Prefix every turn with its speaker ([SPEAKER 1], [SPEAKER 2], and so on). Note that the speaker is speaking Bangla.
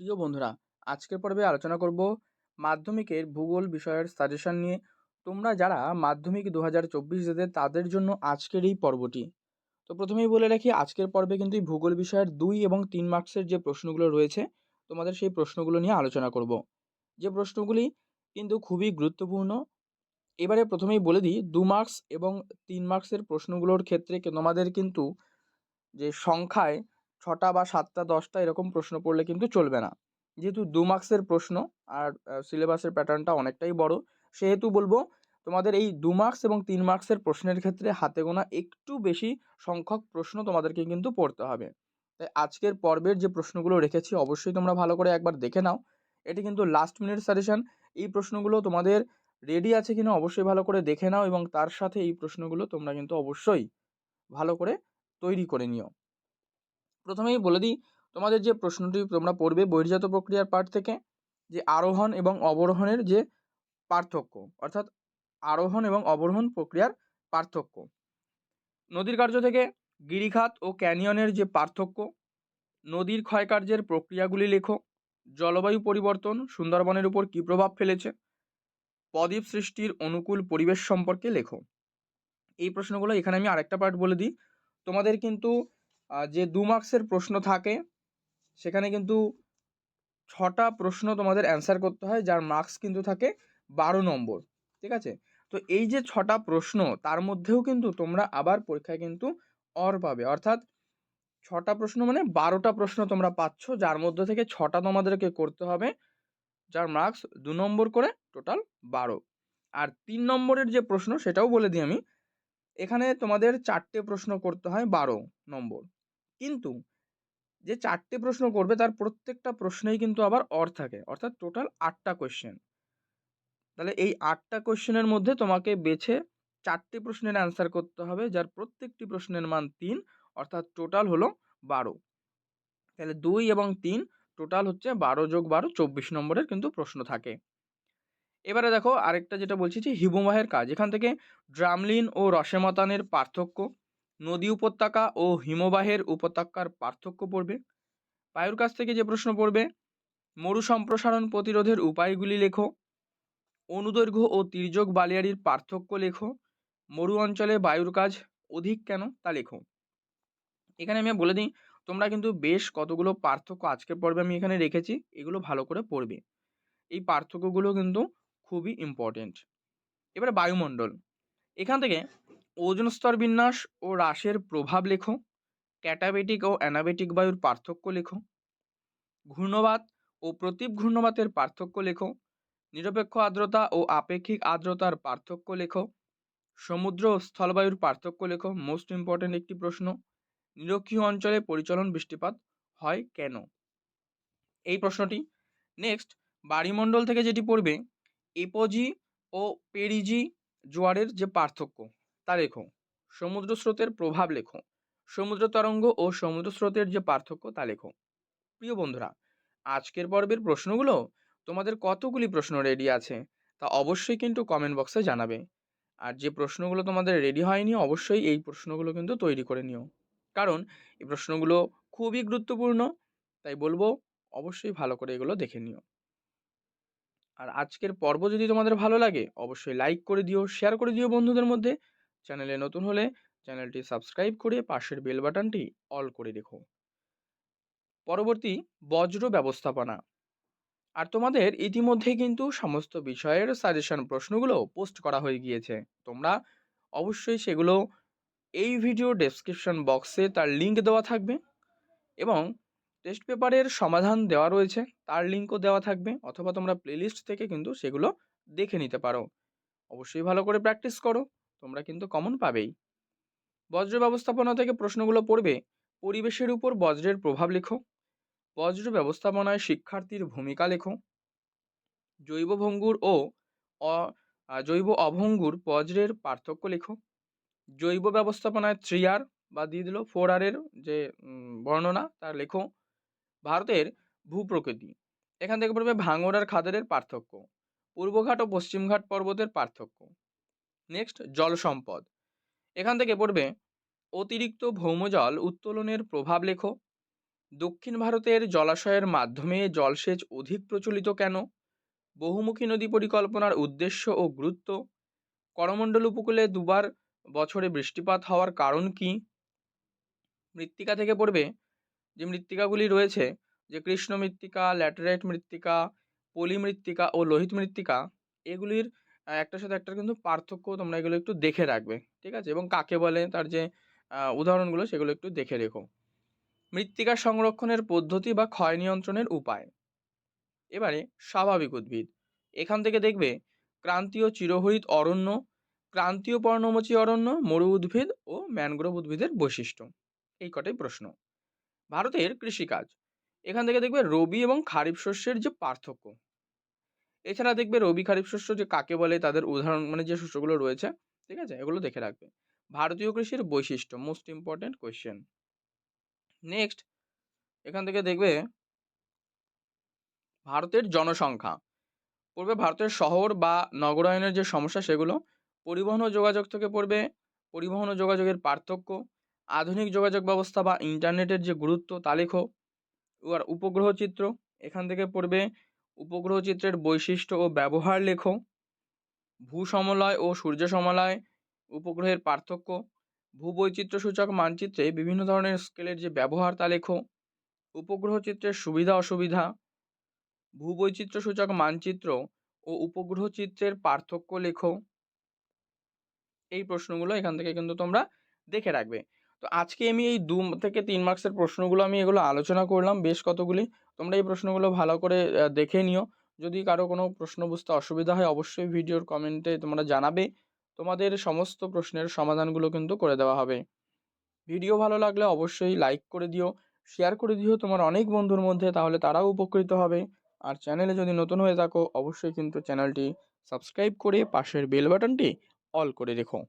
[SPEAKER 1] প্রিয় বন্ধুরা, আজকের পর্বে আলোচনা করব মাধ্যমিকের ভূগোল বিষয়ের সাজেশন নিয়ে। তোমরা যারা মাধ্যমিক দু হাজার চব্বিশ দেবে, তাদের জন্য আজকের এই পর্বটি। তো প্রথমেই বলে রাখি, আজকের পর্বে কিন্তু এই ভূগোল বিষয়ের দুই এবং তিন মার্কসের যে প্রশ্নগুলো রয়েছে, তোমাদের সেই প্রশ্নগুলো নিয়ে আলোচনা করব। যে প্রশ্নগুলি কিন্তু খুবই গুরুত্বপূর্ণ, এবারে প্রথমেই বলে দিই, দু মার্কস এবং তিন মার্কসের প্রশ্নগুলোর ক্ষেত্রে তোমাদের কিন্তু যে সংখ্যায় ছটা বা সাতটা, দশটা এরকম প্রশ্ন পড়লে কিন্তু চলবে না। যেহেতু দু মার্কসের প্রশ্ন আর সিলেবাসের প্যাটার্নটা অনেকটাই বড়, সেহেতু বলব তোমাদের এই দু মার্কস এবং তিন মার্কসের প্রশ্নের ক্ষেত্রে হাতে গোনা একটু বেশি সংখ্যক প্রশ্ন তোমাদেরকে কিন্তু পড়তে হবে। তাই আজকের পর্বের যে প্রশ্নগুলো রেখেছি অবশ্যই তোমরা ভালো করে একবার দেখে নাও। এটি কিন্তু লাস্ট মিনিট সাজেশন এই প্রশ্নগুলো তোমাদের রেডি আছে কিনা অবশ্যই ভালো করে দেখে নাও এবং তার সাথে এই প্রশ্নগুলো তোমরা কিন্তু অবশ্যই ভালো করে তৈরি করে নিও। প্রথমেই বলে দিই, তোমাদের যে প্রশ্নটি তোমরা পড়বে বহির্জাত প্রক্রিয়ার পাঠ থেকে, যে আরোহণ এবং অবরোহণের যে পার্থক্য, অর্থাৎ আরোহণ এবং অবরোহণ প্রক্রিয়ার পার্থক্য। নদীর কার্য থেকে গিরিখাত ও ক্যানিয়নের যে পার্থক্য, নদীর ক্ষয়কার্যের প্রক্রিয়াগুলি লেখো, জলবায়ু পরিবর্তন সুন্দরবনের উপর কী প্রভাব ফেলেছে পদ্বীপ সৃষ্টির অনুকূল পরিবেশ সম্পর্কে লেখো। এই প্রশ্নগুলো এখানে আমি আরেকটা পার্ট বলে দিই, তোমাদের কিন্তু যে দু মার্কসের প্রশ্ন থাকে, সেখানে কিন্তু ছটা প্রশ্ন তোমাদের অ্যান্সার করতে হয়, যার মার্কস কিন্তু থাকে বারো নম্বর, ঠিক আছে? তো এই যে ছটা প্রশ্ন, তার মধ্যেও কিন্তু তোমরা আবার পরীক্ষায় কিন্তু অর পাবে। অর্থাৎ ছটা প্রশ্ন মানে বারোটা প্রশ্ন তোমরা পাচ্ছ, যার মধ্যে থেকে ছটা তোমাদেরকে করতে হবে, যার মার্কস দু নম্বর করে টোটাল বারো। আর তিন নম্বরের যে প্রশ্ন, সেটাও বলে দিই আমি, এখানে তোমাদের চারটে প্রশ্ন করতে হয় বারো নম্বর। কিন্তু যে চারটে প্রশ্ন করবে তার প্রত্যেকটা প্রশ্নেই কিন্তু আবার অর থাকে। অর্থাৎ টোটাল আটটা কোয়েশ্চেন তাহলে এই আটটা কোয়েশ্চেনের মধ্যে তোমাকে বেছে চারটে প্রশ্নের অ্যান্সার করতে হবে, যার প্রত্যেকটি প্রশ্নের মান তিন, অর্থাৎ টোটাল হলো বারো। তাহলে দুই এবং তিন টোটাল হচ্ছে বারো যোগ বারো, চব্বিশ নম্বরের কিন্তু প্রশ্ন থাকে। এবারে দেখো, আরেকটা যেটা বলছি যে হিমবাহের কাজ। এখান থেকে ড্রামলিন ও রসেমতানের পার্থক্য। নদী উপত্যকা ও হিমবাহের উপত্যকার পার্থক্য পড়বে। বায়ুর কাছ থেকে যে প্রশ্ন পড়বে, মরু সম্প্রসারণ প্রতিরোধের উপায়গুলি লেখো। অনুদৈর্ঘ্য ও তির্যক বালিয়াড়ির পার্থক্য লেখো। মরু অঞ্চলে বায়ুর কাজ অধিক কেন তা লেখো। এখানে আমি বলে দিই, তোমরা কিন্তু বেশ কতগুলো পার্থক্য আজকের পর্বে আমি এখানে রেখেছি, এগুলো ভালো করে পড়বে। এই পার্থক্যগুলো কিন্তু খুবই ইম্পর্টেন্ট এবারে বায়ুমণ্ডল। এখান থেকে ওজন স্তর বিন্যাস ও হ্রাসের প্রভাব লেখো। ক্যাটাবেটিক ও অ্যানাবেটিক বায়ুর পার্থক্য লেখো। ঘূর্ণবাত ও প্রতীপ ঘূর্ণবাতের পার্থক্য লেখো। নিরপেক্ষ আর্দ্রতা ও আপেক্ষিক আর্দ্রতার পার্থক্য লেখো। সমুদ্র ও স্থলবায়ুর পার্থক্য লেখো মোস্ট ইম্পর্ট্যান্ট একটি প্রশ্ন। নিরক্ষীয় অঞ্চলে পরিচলন বৃষ্টিপাত হয় কেন? এই প্রশ্নটি। নেক্সট বাড়িমণ্ডল থেকে যেটি পড়বে, এপোজি ও পেরিজি জোয়ারের যে পার্থক্য। তা লেখো। সমুদ্র স্রোতের প্রভাব লেখো। সমুদ্র তরঙ্গ ও সমুদ্র স্রোতের যে পার্থক্য তা লেখো। প্রিয় বন্ধুরা, আজকের পর্বের প্রশ্নগুলো তোমাদের কতগুলি প্রশ্ন রেডি আছে তা অবশ্যই কিন্তু কমেন্ট বক্সে জানাবে। আর যে প্রশ্নগুলো তোমাদের রেডি হয়নি, অবশ্যই এই প্রশ্নগুলো কিন্তু তৈরি করে নিও। কারণ এই প্রশ্নগুলো খুবই গুরুত্বপূর্ণ, তাই বলব অবশ্যই ভালো করে এগুলো দেখে নিও। আর আজকের পর্ব যদি তোমাদের ভালো লাগে, অবশ্যই লাইক করে দিও শেয়ার করে দিও বন্ধুদের মধ্যে। চ্যানেলে নতুন হলে চ্যানেলটি সাবস্ক্রাইব করে পাশের বেল বাটনটি অল করে রেখো। পরবর্তী বজ্র ব্যবস্থাপনা। আর তোমাদের ইতিমধ্যে কিন্তু সমস্ত বিষয়ের সাজেশন প্রশ্নগুলো পোস্ট করা হয়ে গিয়েছে। তোমরা অবশ্যই সেগুলো এই ভিডিও ডেসক্রিপশন বক্সে তার লিঙ্ক দেওয়া থাকবে এবং টেস্ট পেপারের সমাধান দেওয়া রয়েছে, তার লিঙ্কও দেওয়া থাকবে অথবা তোমরা প্লেলিস্ট থেকে কিন্তু সেগুলো দেখে নিতে পারো। অবশ্যই ভালো করে প্র্যাকটিস করো। তোমরা কিন্তু কমন পাবেই। বজ্র ব্যবস্থাপনা থেকে প্রশ্নগুলো পড়বে, পরিবেশের উপর বজ্রের প্রভাব লেখো, বজ্র ব্যবস্থাপনায় শিক্ষার্থীর ভূমিকা লেখো, জৈব ভঙ্গুর ও জৈব অভঙ্গুর বজ্রের পার্থক্য লেখো, জৈব ব্যবস্থাপনায় থ্রি আর বা দিয়ে দিল ফোর আরের যে বর্ণনা তার লেখো, ভারতের ভূপ্রকৃতি, এখান থেকে পড়বে ভাঙড় আর খাদারের পার্থক্য, পূর্বঘাট ও পশ্চিমঘাট পর্বতের পার্থক্য। নেক্সট জল সম্পদ এখান থেকে পড়বে, অতিরিক্ত ভৌমজল উত্তোলনের প্রভাব লেখো। দক্ষিণ ভারতের জলাশয়ের মাধ্যমে জলসেচ অধিক প্রচলিত কেন? বহুমুখী নদী পরিকল্পনার উদ্দেশ্য ও গুরুত্ব? করমণ্ডল উপকূলে দুবার বছরে বৃষ্টিপাত হওয়ার কারণ কি? মৃত্তিকা থেকে পড়বে, যে মৃত্তিকাগুলি রয়েছে, যে কৃষ্ণ মৃত্তিকা ল্যাটেরাইট মৃত্তিকা, পলি মৃত্তিকা ও লোহিত মৃত্তিকা, এগুলির একটার সাথে একটার কিন্তু পার্থক্য তোমরা এগুলো একটু দেখে রাখবে, ঠিক আছে? এবং কাকে বলে তার যে উদাহরণগুলো সেগুলো একটু দেখে রেখো। মৃত্তিকা সংরক্ষণের পদ্ধতি বা ক্ষয় নিয়ন্ত্রণের উপায়। এবারে স্বাভাবিক উদ্ভিদ। এখান থেকে দেখবে ক্রান্তীয় চিরহরিত অরণ্য, ক্রান্তীয় পর্ণমোচী অরণ্য, মরু উদ্ভিদ ও ম্যানগ্রোভ উদ্ভিদের বৈশিষ্ট্য। এই কটাই প্রশ্ন। ভারতের কৃষিকাজ। এখান থেকে দেখবে রবি এবং খারিফ শস্যের যে পার্থক্য। এছাড়া দেখবে রবি খারিফ শস্য যে কাকে বলে তাদের উদাহরণ মানে যে শস্যগুলো রয়েছে, ঠিক আছে? এগুলো দেখে রাখবে। ভারতীয় কৃষির বৈশিষ্ট্য মোস্ট ইম্পর্ট্যান্ট কোয়েশ্চেন নেক্সট এখান থেকে দেখবে ভারতের জনসংখ্যা। পড়বে ভারতের শহর বা নগরায়নের যে সমস্যা সেগুলো, পরিবহন ও যোগাযোগ থেকে পড়বে, পরিবহন ও যোগাযোগের পার্থক্য, আধুনিক যোগাযোগ ব্যবস্থা বা ইন্টারনেটের যে গুরুত্ব তা লেখো উপগ্রহ চিত্র, এখান থেকে পড়বে উপগ্রহ চিত্রের বৈশিষ্ট্য ও ব্যবহার লেখো। ভূসমলয় ও সূর্য সমলয় উপগ্রহের পার্থক্য। ভূবৈচিত্র্যসূচক মানচিত্রে বিভিন্ন ধরনের স্কেলের যে ব্যবহার তা লেখো। উপগ্রহ চিত্রের সুবিধা অসুবিধা ভূবৈচিত্র্যসূচক মানচিত্র ও উপগ্রহ চিত্রের পার্থক্য লেখো। এই প্রশ্নগুলো এখান থেকে কিন্তু তোমরা দেখে রাখবে। তো আজকে আমি এই দু থেকে তিন মার্কসের প্রশ্নগুলো আমি এগুলো আলোচনা করলাম, বেশ কতগুলি। তোমরা এই প্রশ্নগুলো ভালো করে দেখে নিও। যদি কারও কোনো প্রশ্ন বুঝতে অসুবিধা হয়, অবশ্যই ভিডিওর কমেন্টে তোমরা জানাবে। তোমাদের সমস্ত প্রশ্নের সমাধানগুলো কিন্তু করে দেওয়া হবে। ভিডিও ভালো লাগলে অবশ্যই লাইক করে দিও শেয়ার করে দিও তোমার অনেক বন্ধুর মধ্যে, তাহলে তারাও উপকৃত হবে। আর চ্যানেলে যদি নতুন হয়ে থাকো, অবশ্যই কিন্তু চ্যানেলটি সাবস্ক্রাইব করে পাশের বেল বাটনটি অল করে রেখো।